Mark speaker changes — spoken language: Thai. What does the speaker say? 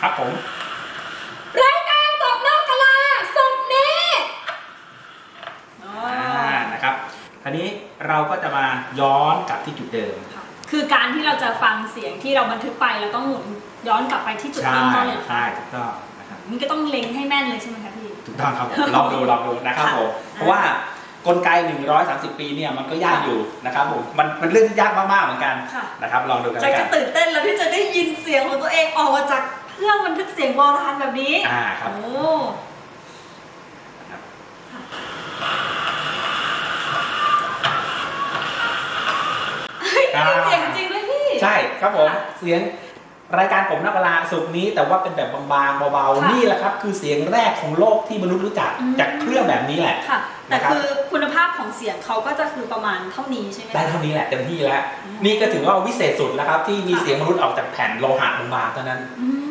Speaker 1: ครับผม
Speaker 2: รายการกบนอกกะลาสุดนี้อ๋อ
Speaker 1: อ่านะครับ คราวนี้เราก็จะมาย้อนกลับที่จุดเดิม
Speaker 2: ค่ะคือการที่เราจะฟังเสียงที่เราบันทึกไปเราต้องหมุนย้อนกลับไปที่จุด
Speaker 1: ใช่
Speaker 2: เริ่มต้นเลย
Speaker 1: ใช่ถูกต้องนะครับ
Speaker 2: มันก็ต้องเล็งให้แม่นเลยใช่ไหมคะพี่
Speaker 1: ถูกต้องครับผมลองดูลองดูนะครับ
Speaker 2: ค่ะ
Speaker 1: ผมเพราะว่ากลไก 130 ปีเนี่ยมันก็ยากอยู่นะครับผมมันมันเรื่องที่ยากมากๆเหมือนกัน
Speaker 2: ค่ะ
Speaker 1: นะครับลองดูกัน
Speaker 2: ใจ
Speaker 1: แล้วกั
Speaker 2: ก็
Speaker 1: น
Speaker 2: ตื่นเต้นแล้วที่จะได้ยินเสียงของตัวเองออกมาจาก เครื่องบันทึกเสียงโบราณแบบนี้
Speaker 1: อ่าครับ
Speaker 2: โอ้
Speaker 1: นะครับ
Speaker 2: เฮ้ยมีเสียงจริงด้วยพี่
Speaker 1: ใช่ครับผม
Speaker 2: ค่ะ
Speaker 1: เสียงรายการผมนักเวลาสุกร์นี้ แต่ว่าเป็นแบบบางๆเบา
Speaker 2: ค่ะ
Speaker 1: ๆนี่แหละครับ คือเสียงแรกของโลกที่มนุษย์รู้จัก
Speaker 2: อืม
Speaker 1: จากเครื่องแบบนี้แหละ
Speaker 2: ค่ะ แต่
Speaker 1: นะครับ
Speaker 2: คือคุณภาพของเสียงเขาก็จะคือประมาณเท่านี้ใช่ไหมคะ
Speaker 1: ได้เท่านี้แหละเต็มที่แล้ว
Speaker 2: อืม
Speaker 1: นี่ก็ถือว่าวิเศษสุดแล้วครับ ที่มี
Speaker 2: ค่ะ
Speaker 1: เสียงมนุษย์ออกจากแผ่นโลหะบางๆเท่านั้น
Speaker 2: อืม